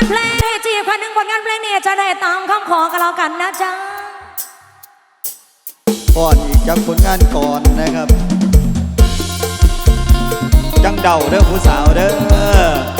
านเพลงให้จีคนหนึ่งผลงานเพลงนี้จะได้ตามคำขอกันแล้วกันนะจ๊ะก่อนอีกจักผลงานก่อนนะครับ จังเดาเด้อผู้สาวเด้อ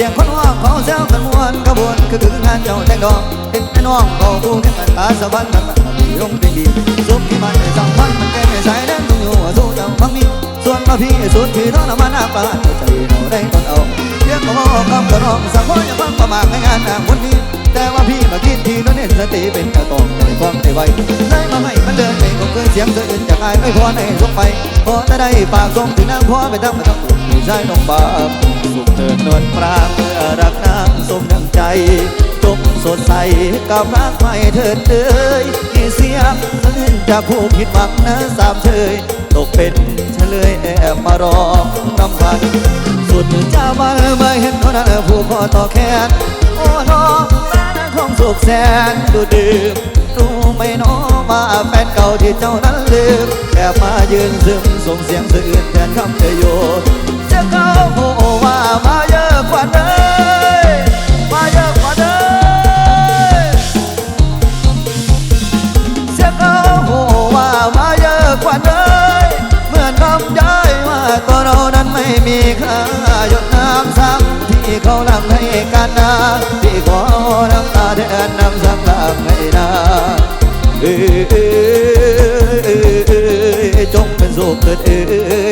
สียงคนหัวเขาแซวกันมวนขบวนคือคืองานเจ้าแตงดอกเป็นไอ้น้องเขาคู่แข่งกันตาสะบันกันมันดีลงเป็นดีสุขที่มันได้สังพันมันแก่ไม่ใช่แดงต้องอยู่สู้เจ้าพังมีส่วนมาพี่สุดที่ทรมานน้ำปลาใจเราได้ตนเอาเรียกก็บอกคำกระนองสักคนอย่าฟังประมาทในงานนางวันนี้ แต่ว่าพี่มาคิดทีนั้นเน้นสติเป็นกระตองใจฟังใจไวเลยมาให้มันเดินไปก็เคยเสียงสะอื้นจากอายไม่พอในสกไปพอจะได้ปากทรงถึงนางพ่อไปทั้งไปทั้งอุ่นผู้ชายน้องบาปสุขเดินนวลปรางเมื่อรักนางสมดังใจจงสดใสกับรักไม่เถิดเอ้ยที่เสียงสะอื้นจากผู้ผิดหวังนะสามเชยตกเป็นเฉลยแอบมารอรำพันสุดจะมาไม่เห็นเท่านั้นผู้พอต่อแขนโอ้น้อง แม่นั้นคงสุขแสนดูดื่มรู้ไหมน้องมาแฟนเก่าที่เจ้านั้นลืมแอบมายืนซึมส่งเสียงสะอื้นแทนคำเธออยู่จะเขาโอ้ว่ามาเยอะกว่าเดิมมาเยอะกว่าเดิมเสียเขาโหว่ามาเยอะกว่าเดิมเหมือนคำย้ายว่าตัวเรานั้นไม่มีค่าหยดน้ำซ้ำที่เขาลำให้กันนะที่ขอน้ำตา แทนน้ำซ้ำลำให้นาเอ้ยเอ้ยเอ้ยเอ้ยจงเป็นสุขเถิดเอ้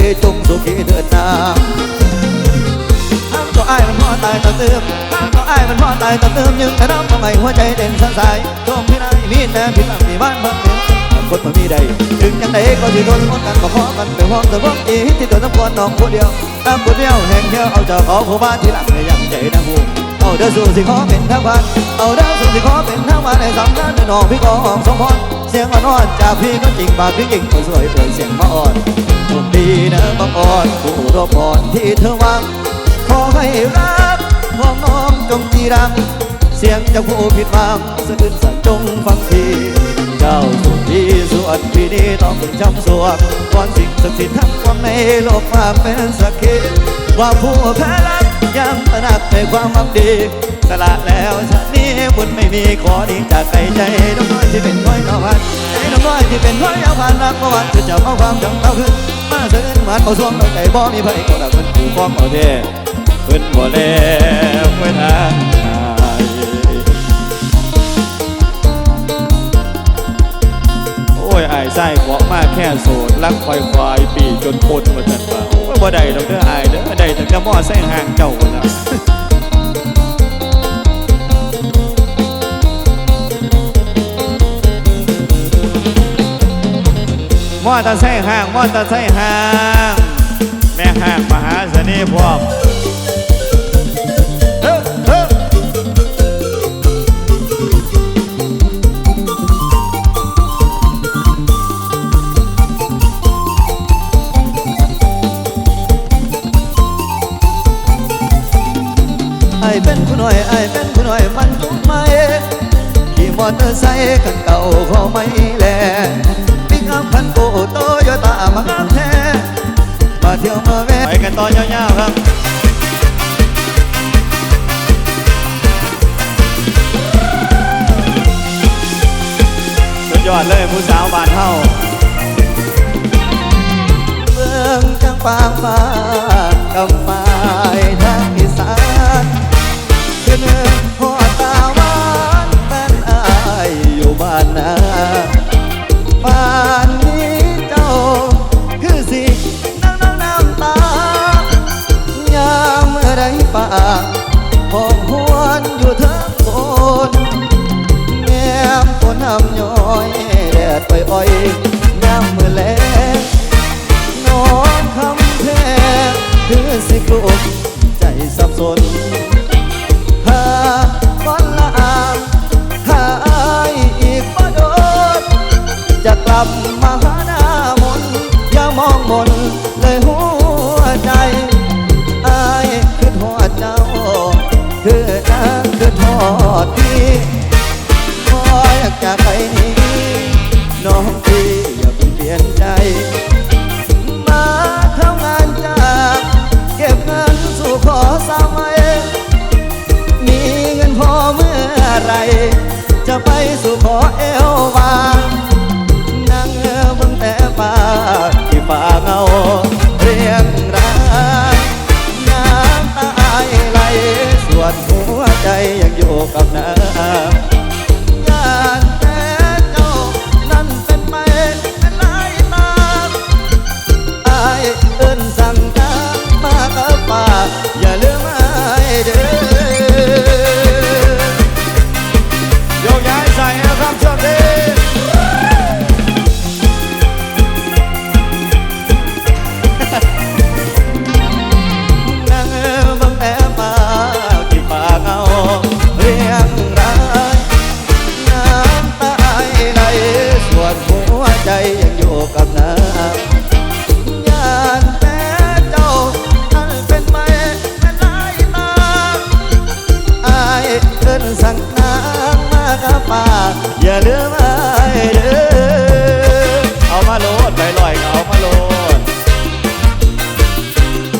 ยจงสุขีเถิดนาอ้างตัวไอ้ายมันพอตายต่อเติมอ้างตัวไอ้ายมันพอตายต่อเติมยังกระน้ำทำไมหัวใจเด่นสันสายชมพี่นายมีแต่พี่ตั้งที่บ้านพักเดียวคนมันมีใดถึงยังไงก็ที่ทนทนกันก็เพราะมันเป็นห้องแต่พวกอีที่ตัวสำคัญน้องผู้เดียวตามผู้เดียวแห่งเดียวเอาเจากเขาผู้บ้านที่หลังในยังใจนะหู เอาเด้อสู่สิขอเป็นทางผ่านเอาเด้อสู่สิขอเป็นทางผ่านในสำนักน้องพี่กองสมพรเสียงอ่อนๆจากพี่ก็จริงปากพี่จริงคนสวยเปิดเสียงมาอ่อนผมดีนะบางอ่อนผู้รบอ่อนที่เธอวางขอให้รักของน้องจงจีรัง เสียงจากผู้ผิดหวังสะอื้นสั่นจงฟังทีเจ้าสุดที่สวนพี่นี้ต้องจำสวงก่อนสิ่งศักดิ์สิทธิ์ทั้งปวงในโลกมาเป็นสักขีว่าผู้แพ้รัก ยังตระหนักในความหวังดี สละแล้วชาตินี้บุญไม่มีขอดีจากใจใจน้องน้อยที่เป็นน้อยนอวันใจน้องน้อยที่เป็นน้อยเอาผ่านรักเมื่อวานจะจับเอาความจำเอาขึ้นมาเสินมาเอาสวงเอาใจบ่มีไผก็ดักมันผู้ฟ้องเอาเด้เพิ่นบ่แล้วเพิ่นอายโอ้ยอายไส้ขอมากแค่โสดรักควายควายปีจนปนว่าจันว่าโอ้ยบ่ได้ดอกเด้ออายเด้อ ได้แต่กระหม้อใส่ห่างเจ้าละมอเตอร์ไซค์ห้างมอเตอร์ไซค์ห้าง แม่ห้างมหาเสน่ห์พร้อม อเตอร์ไซค์กันเก่าเขาไม่แลปิกอัพพันโกโตโยต้ามางามแท้มาเที่ยวมาแวะไปกันต่อยาวๆครับสุดยอดเลยผู้สาวบ้านเฮาเมืองจังปางฟ้ากำปายทางอีสานคือเนื้อ แดดปล่อย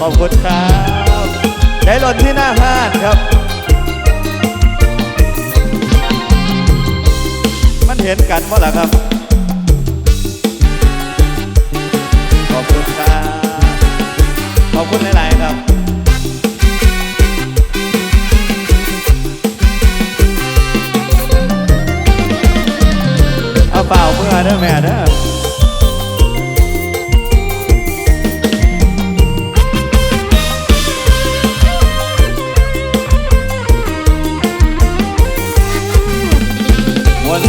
ขอบคุณครับได้หล่นที่หน้าห้านครับ มันเห็นกันมั้งล่ะครับ ขอบคุณครับขอบคุณหลาย ๆ ครับเอาเปล่าเพื่อเด้อแม่เด้อ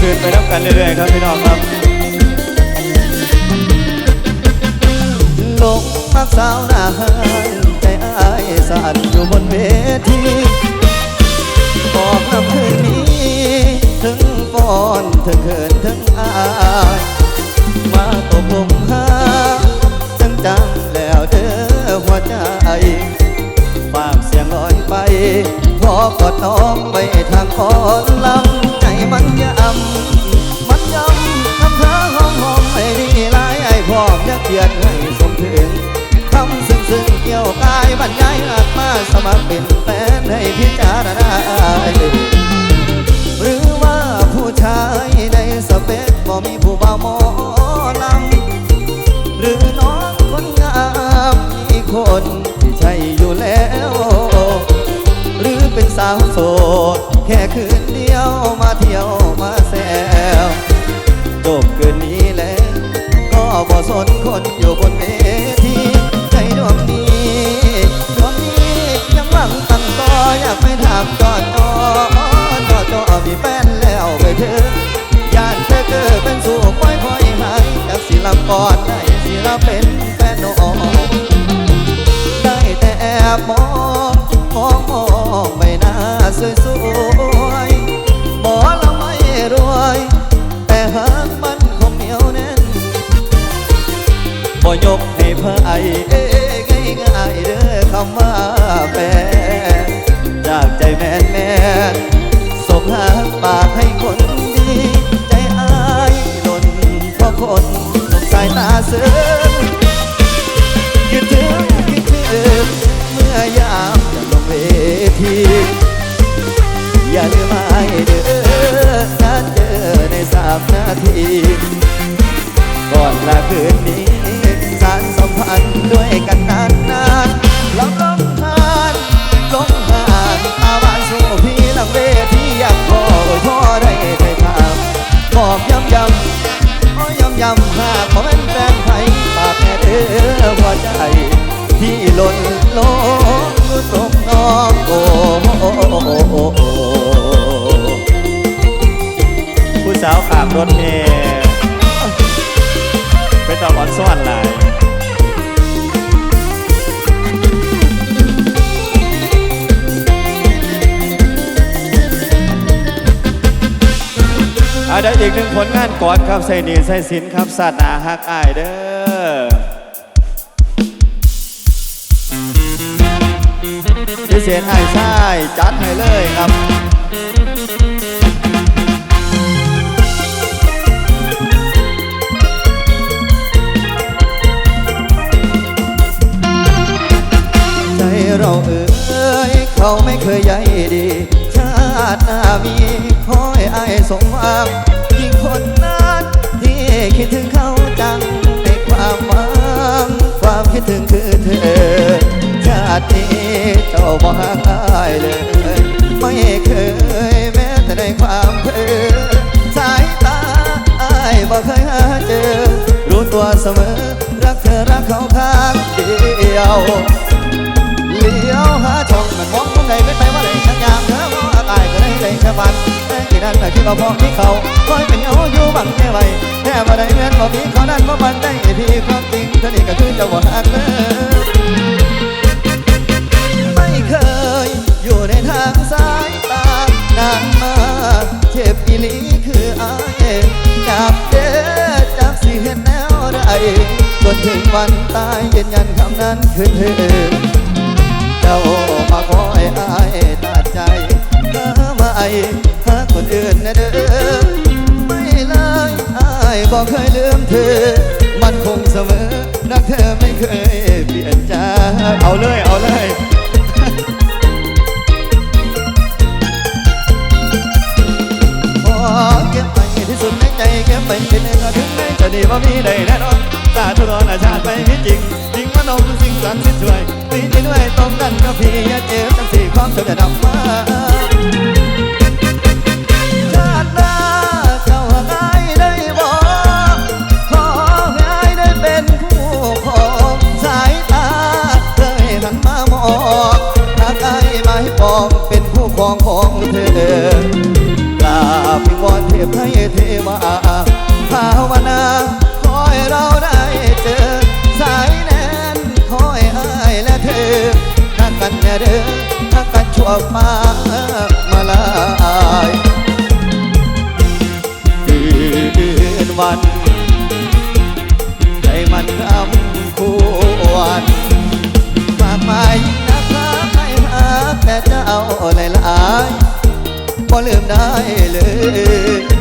คืนไปน้ำกันเรื่อยๆครับพี่น้องครับลงมาสาวนาฮันใจอายสั่นอยู่บนเวทีบอกน้ำคืนนี้ถึงฟอนถึงเขินถึงอายมาตกลงหาจังจังแล้วเด้อหัวใจฝากเสียงลอยไปขอกอดน้องไปทางอ่อนลำ บรรยายอาจมาสมัครเป็นแฟนให้พิจารณาหรือว่าผู้ชายในสเปกบ่มีผู้บ่าวมอลำหรือน้องคนงามมีคนที่ใช่อยู่แล้ว หรือเป็นสาวโสดแค่คืน อีกหนึ่งผลงานกอดครับใส่นีใส่สินครับสาสนาฮักอายเด้อพิเศษอายใช่จัดให้เลยครับใจเราเอ่ยเขาไม่เคยใยดี ชาติหน้ามีขอให้อาสมหวัง นนั้นที่คิดถึงเขาจังในความหวังความคิดถึงคือเธอ ชาตินี้เจ้าบ่ห่างยเลย ไม่เคยแม้แต่ในความเพ้อสายตาอายบ่เคยหาเจอ รู้ตัวเสมอ รักเธอรักเขาข้างเดียวเลี้ยวหาช่องมันมองมุมใดเป็นไปว่าเลยช่างยามเธอว่าตายก็ได้เลยแค่บัน ที่นั่นน่คิดว่าพอมีเขาคอยเป็นเงาอยู่บังไม่ไหวแค่ว่าได้เงินบ่มีเขานั้นบ่มันได้พี่ความจริงเท่านี้ก็คือเจะบ่หักเลยไม่เคยอยู่ในทางสายตานานมาเจ็บอีหลีคืออายจับเด็ดจับสิเห็นแนวใดจนถึงวันตายยืนยันคำนั้นคือเธอเจ้ามาคอยอายตัดใจหามาไอาคนอื่นนะเด้อไม่เลยอายบอกเคยลืมเธอ มันคงเสมอรักเธอไม่เคยเปลี่ยนใจเอาเลยเอาเลยขอเก็บไปที่สุดในใจเก็บไปเป็นเงินถึงแม้จะดีว่ามีได้แน่นอนสาธุรนอาชาติไปให้จริงจริงว่านมสิ่งสันสิ้นช่วยตีที่ด้วยตรงกันกับพี่อย่าเจ็บทั้งสี่ความจำจะนำมา ไม้องเป็นผู้ครองของเธอกราบวิงวอนเทพไทยเทวาภาวนาขอให้เราได้เจอ สายแน่นขอให้อายและเธอทักกันอย่เด้อทักกันชั่วฟ้ามาลายคืนวัน เจ้าหลายหลายๆบ่ลืมได้เลย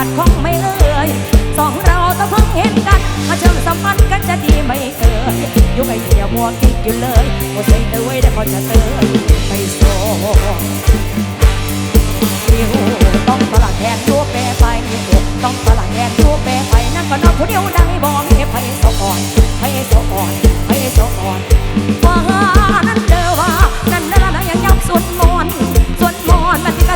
ขาดของไม่เอ่ยสองเราต้องเพิ่งเห็นกัน มาเชื่อมสัมพันธ์กันจะดีไหมเอ่ยอยู่ไอเดียมัวคิดอยู่เลยโอ้ใส่เตยได้พอจะเตยไปส่งนิ้วต้องตลาดแทนยัวแปรไปนิวต้องตลาดแทนยัวแปรไปนั่นก็นอนผู้เดียวได้บอกให้ไผสะอ่อนไผสะอ่อนไผสะอ่อนว่านั่นเด้อว่านั่นเด้อนะยังย้ำส่วนมอนส่วนมอนมัน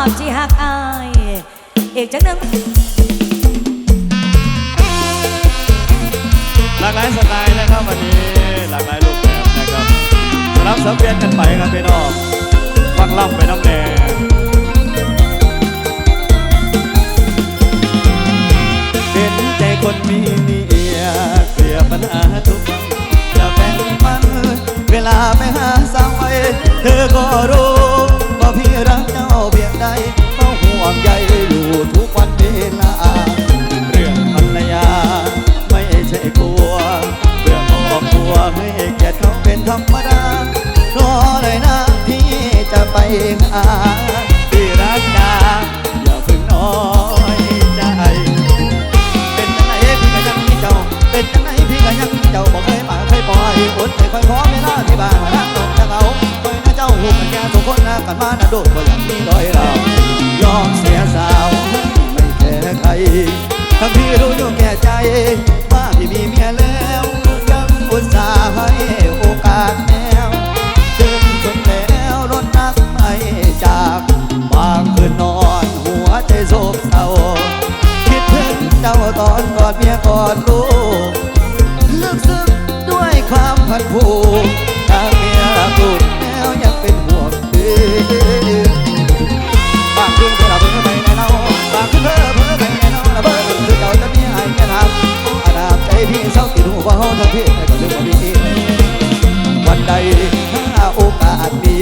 อบที่หักอายเอกจังนึงหลากหลายสไตล์นะครับวันนี้หลากหลายรูปแบบนะครับสลับสับเปลี่ยนกันไปครับพี่น้องฟังล่ำไปน้ำแดงเป็นใจคนมีเมียเกลียปัญหาทุกอย่างจะแบ่งมัน เวลาไปหาสาวไว้เธอก็รู้ พี่รักเจ้าเพียงใดเขาห่วงใยอยู่ทุกวันเวลาเรื่องภรรยา ไม่ใช่กลัวเรื่องครอบครัวให้เกียรติเขาเป็นธรรมดา รอเลยนะที่จะไปหา กันมานะโดดก็ยังด้อยเรายอมเสียสาวไม่แค่ใครทั้งที่รู้อยู่แก่ใจ ว่าพี่มีเมียแล้วยังอุตส่าห์ให้โอกาสแล้วดินจนแล้วรถนักไม่จากบางคืนนอนหัวใจโศกเศร้าคิดถึงเจ้าตอนกอดเมียกอดลูก ว่าเฮอเงพี่แต่ก็เรื่องบ่มีวันใดถ้าโอกาสดี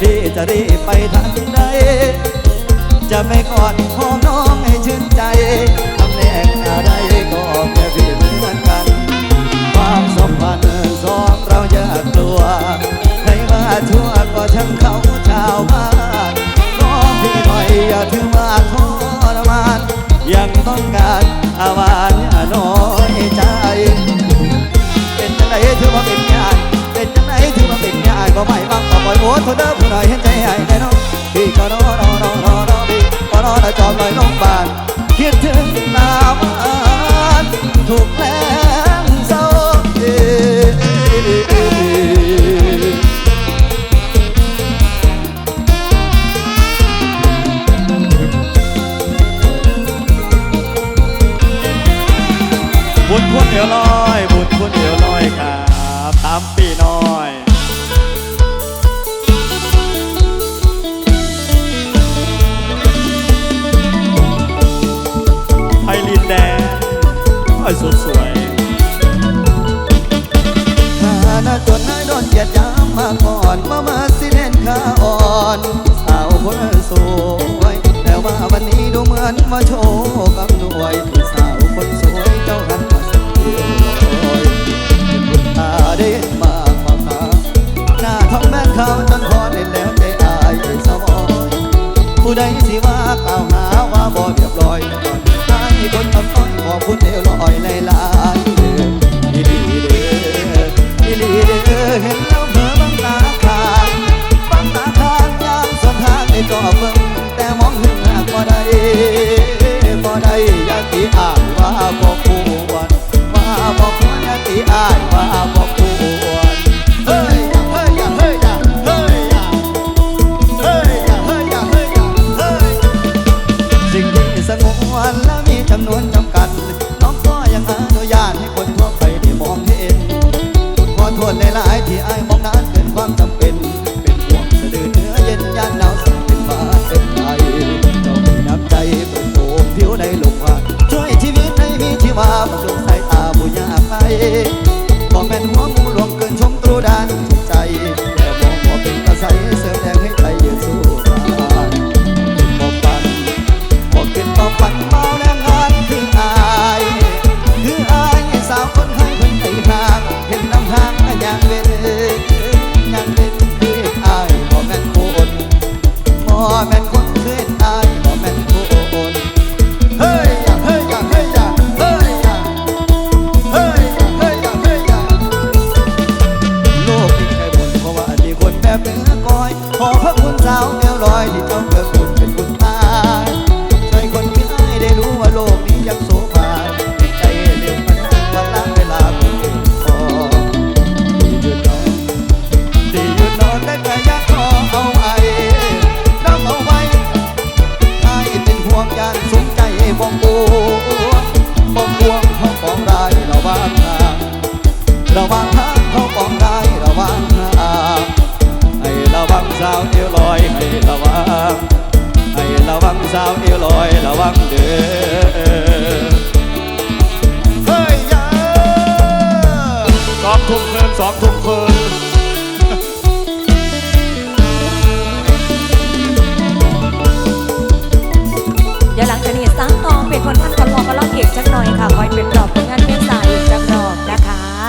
พี่จะรีบไปทันใดจะไม่กอดหอมน้องให้ชื่นใจทำแน่งอะไรก็แค่พี่เหมือนกันความสัมพันธ์สองเราอย่ากลัวใครมาชั่วก็ช่างเขาชาวบ้านน้องพี่หน่อยอย่าถือว่าทรมานยังต้องการอาวานน้อง อยโอ้ทนเด้อผู้หน่อยเห็นใจไอ้แน่นอนพี่ก็นอนนอนนอนนอนนอนพี่ก็นอนจอมลอยลงบานคิดถึงน้ำทุกแล Bye, bye, bye.